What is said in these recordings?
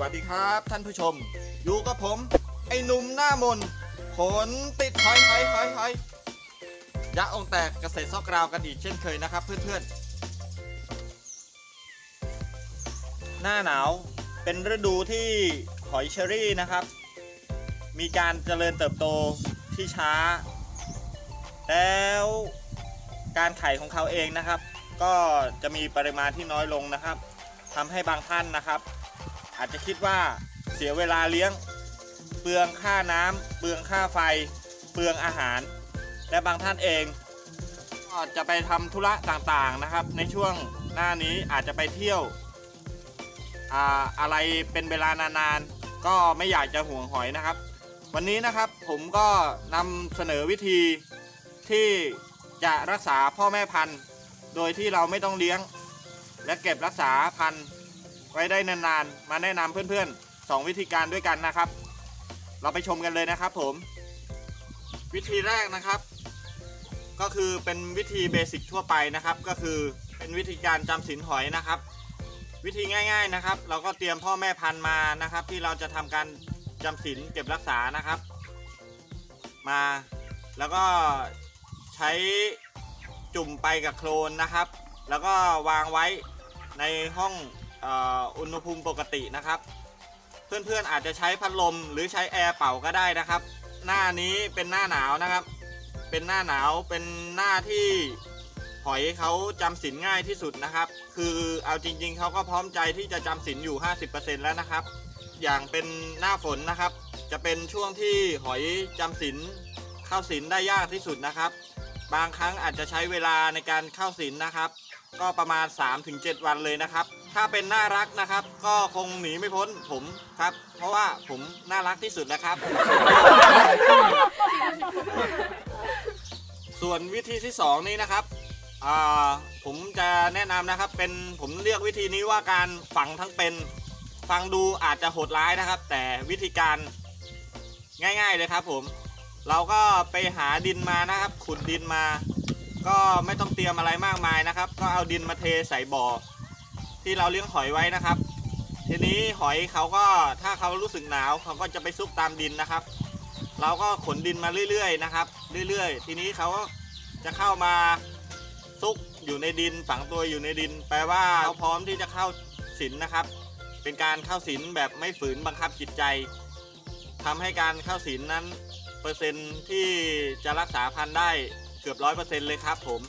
วัสดีครับ ท่านผู้ชม อยู่กับผม ไอ้หนุ่มหน้ามนขนติดหอยหอยหอยหอยยะองแตกเกษตรซอกกราวกันอีกเช่นเคยนะครับ เพื่อนๆ หน้าหนาวเป็นฤดูที่หอยเชอรี่นะครับ มีการเจริญเติบโตที่ช้า แล้วการไข่ของเขาเองนะครับ ก็จะมีปริมาณที่น้อยลงนะครับทำให้บางท่านนะครับ อาจจะคิดว่าเสียเวลาเลี้ยง เปลืองค่าน้ำเปลืองค่าไฟ เปลืองอาหาร และบางท่านเองก็จะไปทำธุระต่างๆนะครับ ในช่วงหน้านี้อาจจะไปเที่ยวอ่าอะไรเป็นเวลานานๆ ก็ไม่อยากจะห่วงหอยนะครับ วันนี้นะครับผมก็นำเสนอวิธีที่จะรักษาพ่อแม่พันธุ์ โดยที่เราไม่ต้องเลี้ยง และเก็บรักษาพันธุ์ ว้ได้นานๆ มาแนะนำเพื่อนๆ 2 วิธีการด้วยกันนะครับ เราไปชมกันเลยนะครับผม วิธีแรกนะครับ ก็คือเป็นวิธีเบสิกทั่วไปนะครับ ก็คือเป็นวิธีการจำศีลหอยนะครับ วิธีง่าย ๆนะครับ เราก็เตรียมพ่อแม่พันธุ์มานะครับ ที่เราจะทำการจำศีลเก็บรักษานะครับ มาแล้วก็ใช้จุ่มไปกับโคลนนะครับ แล้วก็วางไว้ในห้อง อุณหภูมิปกตินะครับ เพื่อนๆอาจจะใช้พัดลมหรือใช้แอร์เป่าก็ได้นะครับ หน้านี้เป็นหน้าหนาวนะครับ เป็นหน้าหนาวเป็นหน้าที่หอยเขาจำศีลง่ายที่สุดนะครับ คือเอาจริงๆเขาก็พร้อมใจที่จะจำศีลอยู่ 50%แล้วนะครับ อย่างเป็นหน้าฝนนะครับ จะเป็นช่วงที่หอยจำศีลเข้าศีลได้ยากที่สุดนะครับ บางครั้งอาจจะใช้เวลาในการเข้าศีลนะครับ ก็ประมาณ 3-7 วันเลยนะครับ ถ้าเป็นน่ารักนะครับ ก็คงหนีไม่พ้นผมครับ เพราะว่าผมน่ารักที่สุดแล้วครับ ส่วนวิธีที่สองนี้นะครับอ่าผมจะแนะนำนะครับ เป็นผมเรียกวิธีนี้ว่าการฝังทั้งเป็น ฟังดูอาจจะโหดร้ายนะครับ แต่วิธีการง่าย ๆเลยครับผม เราก็ไปหาดินมานะครับ ขุดดินมา ก็ไม่ต้องเตรียมอะไรมากมายนะครับ ก็เอาดินมาเทใส่บ่อ ที่เราเลี้ยงหอยไว้นะครับ ทีนี้หอยเขาก็ถ้าเขารู้สึกหนาวเขาก็จะไปซุกตามดินนะครับ เราก็ขนดินมาเรื่อยๆนะครับ เรื่อยๆ ทีนี้เขาก็จะเข้ามาซุกอยู่ในดินฝังตัวอยู่ในดิน แปลว่าเขาพร้อมที่จะเข้าศีลนะครับ เป็นการเข้าศีลแบบไม่ฝืนบังคับจิตใจทำให้การเข้าศีลนั้น เปอร์เซ็นต์ที่จะรักษาพันธุ์ได้ กือบร้อยเปอร์เซ็นต์เลยครับผม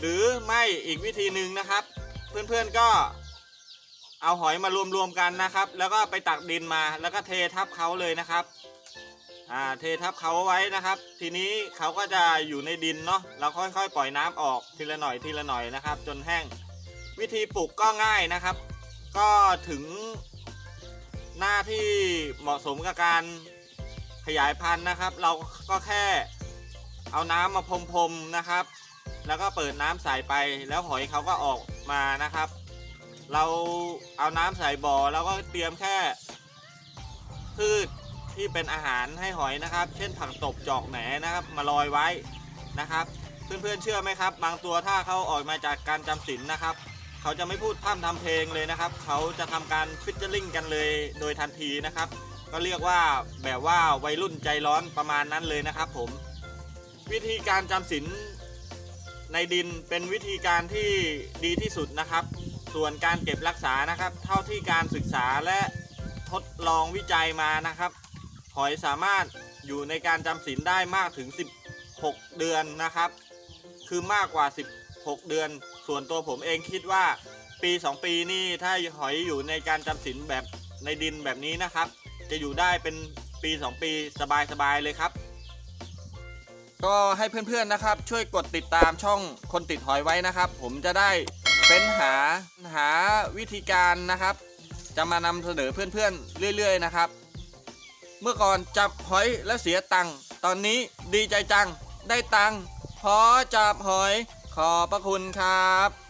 หรือไม่อีกวิธีหนึ่งนะครับ เพื่อนๆก็เอาหอยมารวมๆกันนะครับ แล้วก็ไปตักดินมาแล้วก็เททับเขาเลยนะครับอ่าเททับเขาไว้นะครับ ทีนี้เขาก็จะอยู่ในดินเนาะเราค่อยๆ ปล่อยน้ำออกทีละหน่อยทีละหน่อยนะครับ จนแห้งวิธีปลูกก็ง่ายนะครับ ก็ถึงหน้าที่เหมาะสมกับการขยายพันธุ์นะครับ เราก็แค่ เอาน้ำมาพรมๆนะครับ แล้วก็เปิดน้ำใส่ไปแล้วหอยเขาก็ออกมานะครับ เราเอาน้ำใส่บ่อแล้วก็เตรียมแค่ พืชที่เป็นอาหารให้หอยนะครับ เช่นผักตบจอกแหนนะครับ มาลอยไว้นะครับ เพื่อนๆเชื่อไหมครับ บางตัวถ้าเขาออกมาจากการจำศีลนะครับ เขาจะไม่พูดพร่ำทำเพลงเลยนะครับ เขาจะทำการฟิชเจอร์ลิงกันเลยโดยทันทีนะครับ ก็เรียกว่าแบบว่าวัยรุ่นใจร้อนประมาณนั้นเลยนะครับผม วิธีการจำศีลในดินเป็นวิธีการที่ดีที่สุดนะครับ ส่วนการเก็บรักษานะครับ เท่าที่การศึกษาและทดลองวิจัยมานะครับ หอยสามารถอยู่ในการจำศีลได้มากถึง 16 เดือนนะครับ คือมากกว่า 16 เดือน ส่วนตัวผมเองคิดว่าปี 2 ปีนี่ถ้าหอยอยู่ในการจำศีลแบบในดินแบบนี้นะครับ จะอยู่ได้เป็นปี 2 ปีสบายๆเลยครับ ก็ให้เพื่อนๆนะครับ ช่วยกดติดตามช่องคนติดหอยไว้นะครับ ผมจะได้เป็นหาหาวิธีการนะครับ จะมานำเสนอเพื่อนๆเรื่อย ๆ นะครับ เมื่อก่อนจับหอยแล้วเสียตังค์ตอนนี้ดีใจจังได้ตังค์พอจับหอยขอบพระคุณครับ